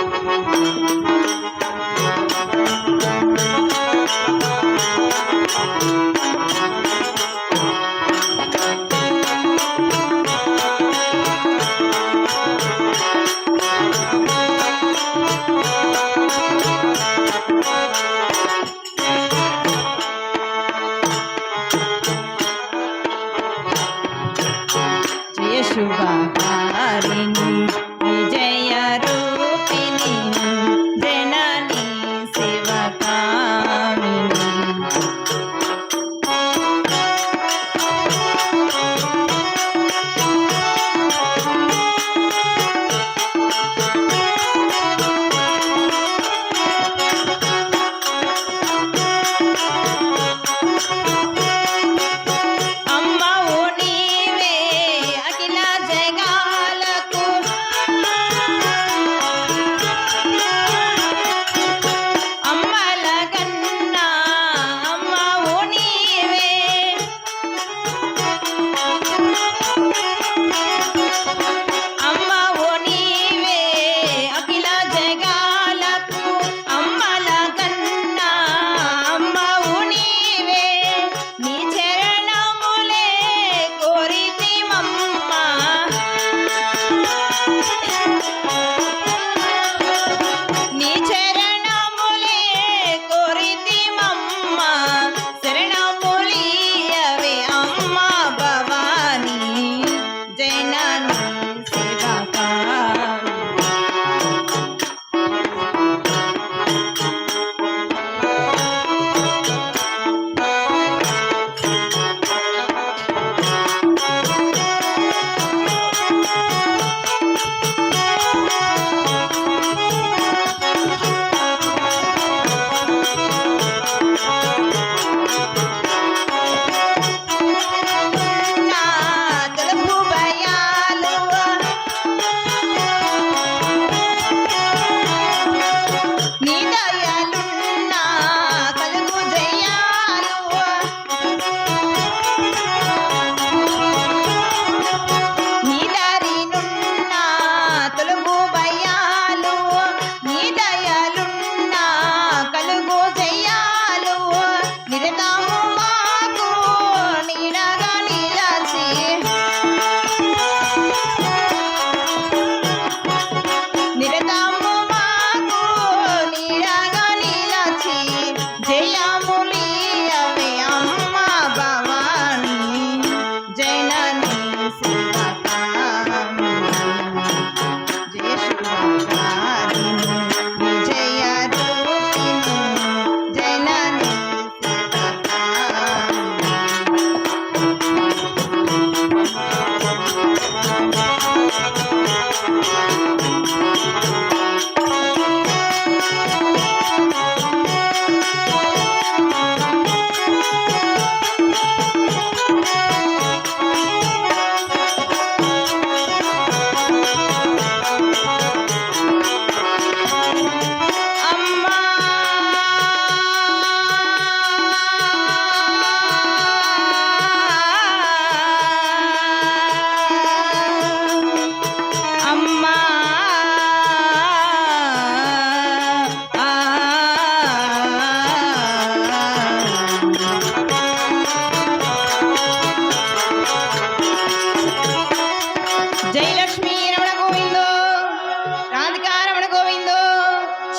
Thank you.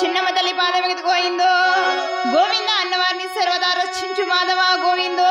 చిన్నమ్మ తల్లి పాదం ఎదుగు గోవింద అన్నవారిని సర్వదా రక్షించు మాధవ గోవిందో.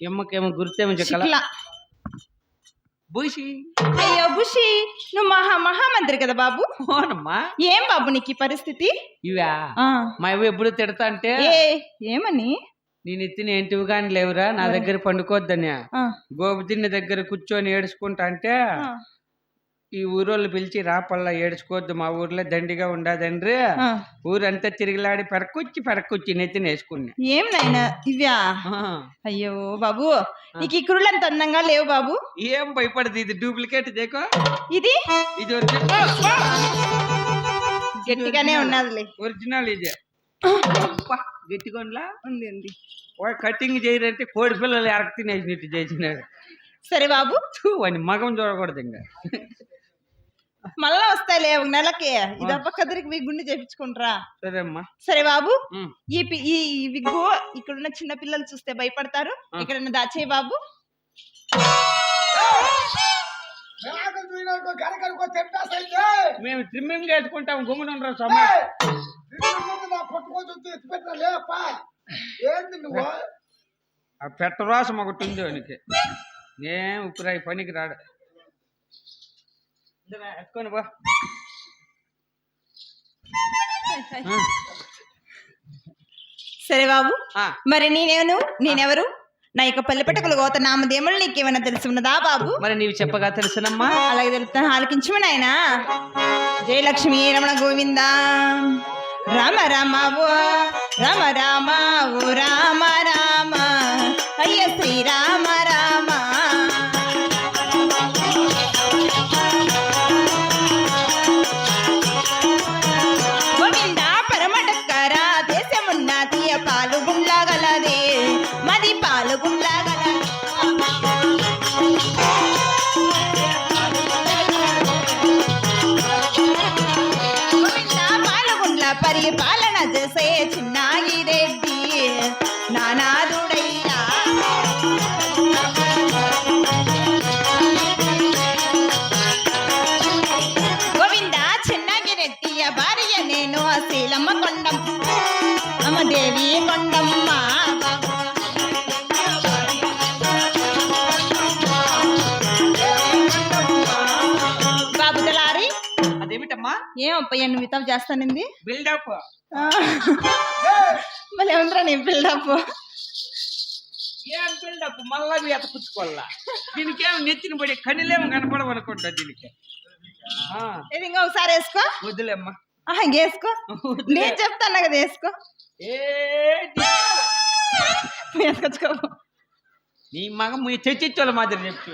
ఎమ్మకేమో గుర్తేమో చెక్కల శుక్ల. బూషి అయ్యో బుషి నువ్వు మహా మహామంత్రి కదా బాబు. అవునమ్మా. ఏం బాబు నీకు ఈ పరిస్థితి? ఇవా? మా ఇవి ఎప్పుడు తిడతా అంటే? ఏమని? నేను ఎత్తిన ఏంటివి కానీ లేవురా నా దగ్గర పండుకోవద్దని ఆ, గోపుదిన్న దగ్గర కూర్చొని ఏడుచుకుంటా అంటే ఈ ఊరోళ్ళు పిలిచి రాపల్లా ఏడుచుకోవద్దు మా ఊర్లో దండిగా ఉండదండ్రి. ఊరంతా తిరిగిలాడి పెరకొచ్చి పెరకొచ్చి నెత్తిన వేసుకున్నా. ఏం నాయన ఇవ్యా అయ్యో బాబు నీకు ఈ కురులు అంత అందంగా లేవు బాబు. ఏం భయపడదు ఇది డూప్లికేట్ దేకో. ఇది? ఇది గట్టిగానే ఉన్నదిలే. ఒరిజినల్ ఇది. గట్టిగొండ్లా? ఉంది ఉంది. కటింగ్ చేయరంటే కోడి పిల్లలు ఎరక్ తినేసినట్టు చేసినాడు సరే బాబు. వాని మగం చూడకూడదు ఇంకా. మళ్ళా వస్తాయిలే ఒక నెలకి. ఇది అప్ప కదిరికి మీ గుండె చేపించుకుంటారా. సరే అమ్మా. సరే బాబు. ఈ పి- ఈ విగ్గు ఇక్కడున్న చిన్న పిల్లలు చూస్తే భయపడతారు. ఇక్కడ దాచేయి బాబు. మేము ట్రిమ్మింగ్ వేసుకుంటాం గుమ్మను ఉండరు సమ్మ ఏంది నువ్వు? ఆ పెట్టరాసం ఒకటి ఉంది వానికి. నేను ఇప్పుడు అవి పనికి రాడు ఎత్తుకొని సరే బాబు. మరి నేనేను? నేనెవరు? నా యొక్క పల్లెపట్టకులు గోత నామదేములు నీకేమైనా తెలిసి ఉన్నదా బాబు? మరి నీవు చెప్పగా తెలుసునమ్మా. అలాగే తెలుపుతాను ఆలకించము నాయన. జయలక్ష్మి రమణ గోవింద. రామ రామ ఓ రామ రామ ఓ రామ రామ. అయ్య పరిపాలన చేసే చిన్నాయి రెడ్డి. నానాదుడయ్యా. గోవింద చిన్నగి రెడ్డియ భార్య నేను శీలమ్మ కొండం. అమ్మ దేవి కొండమ్మ అదేమిటమ్మా ఏమప్పయ్య నువ్వు ఇతం చేస్తానింది. బిల్డప్ మళ్ళీ ఏమంటారా నీ బిల్డప్ ఏం బిల్డప్ మళ్ళా మీ పుచ్చుకోవాలా? దీనికి ఏమి నెత్తిన పడి కనిలేమో కనపడవనుకుంటా దీనికి? ఆ, ఇది ఇంకా ఒకసారి వేసుకో. ఇంక వేసుకో. నేను చెప్తాను కదా వేసుకో. ఏ వేసుకొచ్చుకో నీ మగ తెచ్చిచ్చోళ్ళ మాదిరి చెప్తూ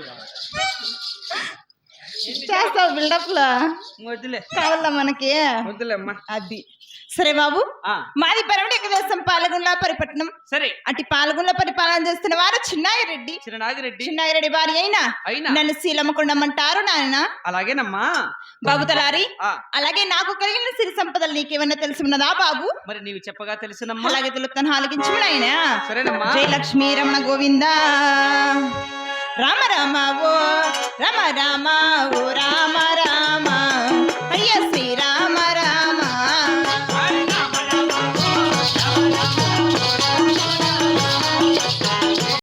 చేస్తావు బిల్డప్లో? కావాలా మనకి? అది. సరే బాబు మాది పరమటి దేశం పాలగుండ్ల పరిపట్నం. సరే. అటు పాలగుండ్ల పరిపాలన చేస్తున్న వారు చిన్నాయి రెడ్డి. చిరనాగిరెడ్డి. చిన్నాయి రెడ్డి భార్య అయినా. అయినా. నన్ను శీలమ్మకుండమంటారు నాయన. అలాగేనమ్మా. బాబు తలారి అలాగే నాకు కలిగిన సిరి సంపదలు నీకేమన్నా తెలిసి ఉన్నదా బాబు? మరి నీవు చెప్పగా తెలుసునమ్మా. అలాగే తెలుపుతాను ఆలకించు నాయన. సరేనమ్మా. జయలక్ష్మి రమణ గోవింద. రామ రామ ఓ రమ రామ ఓ రామ రామ. అయ్య